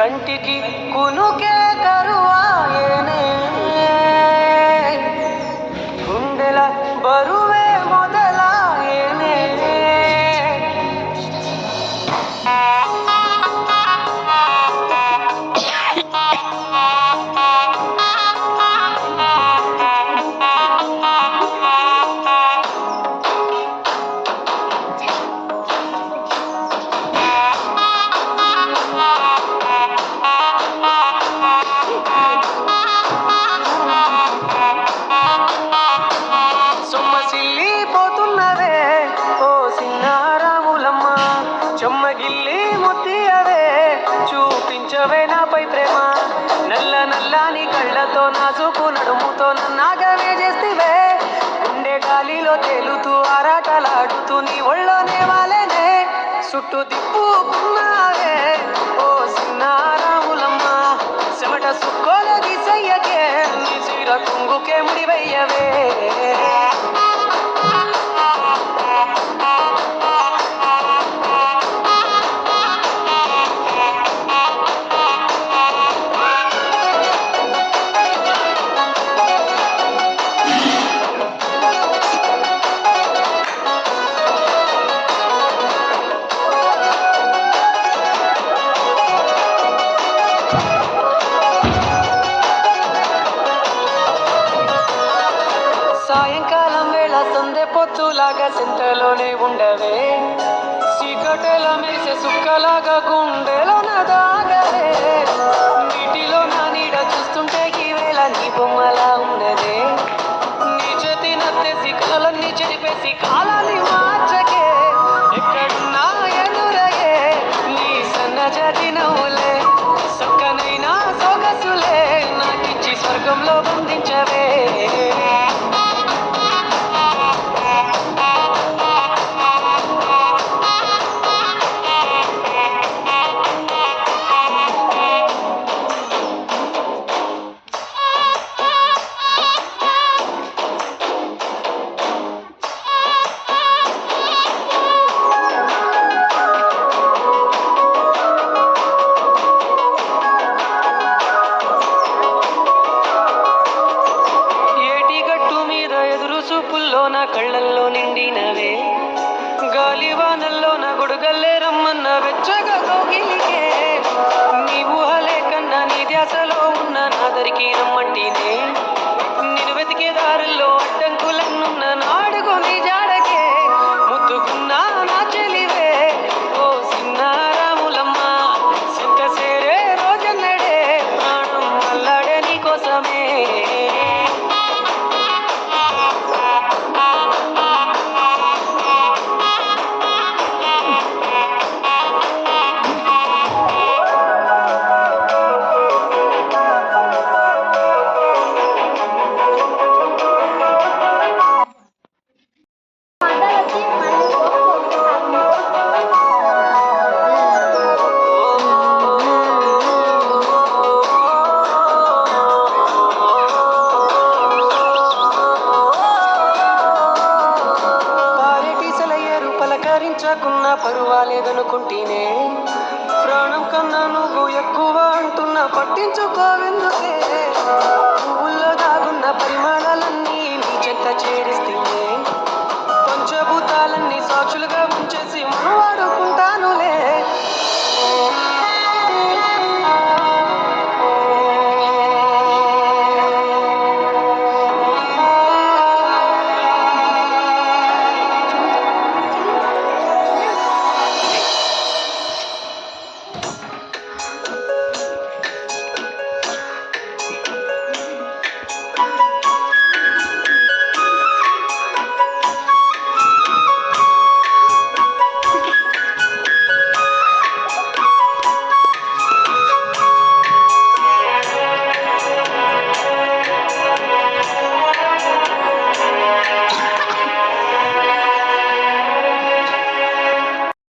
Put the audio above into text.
కంటికి కునుకే కరువాయనే గుండెల బరువే చూపించవే నాపై ప్రేమ. నల్ల నల్లని కళ్ళతో నా చూపు నడుముతో నన్నాగవే చేస్తివే. గుండె గాలిలో తేలుతూ ఆరాటలాడుతూ నీ ఒళ్ళోనే వాలేనే చుట్టూ తిప్పుకున్నావే ఓ సిన్నారాములమ్మ చెమట సుక్కోల దిశయ్యకే నీ చీర కుంగుకే ముడివయ్యవే. సాయంకాలం వేళ సందె పొత్తులాగా చింతలోనే ఉండవే. చీకటెల మేసే సుక్కలాగా గుండెలోన దాగవే కళ్ళల్లో నా కళ్ళల్లో నిండినవే. గాలివానల్లో నా గొడుగల్లే రమ్మన్న వెచ్చగా కోకిలి. పలకరించకున్న పర్వాలేదనుకుంటేనే ప్రాణం కన్నా నువ్వు ఎక్కువ అంటున్నా పట్టించుకోవెందుకే? పువ్వుల్లో దాగున్న పరిమాణాలన్నీ నీ చెంత చేరిస్తే పంచభూతాలన్నీ సాక్షులుగా ఉంచేసి మనవా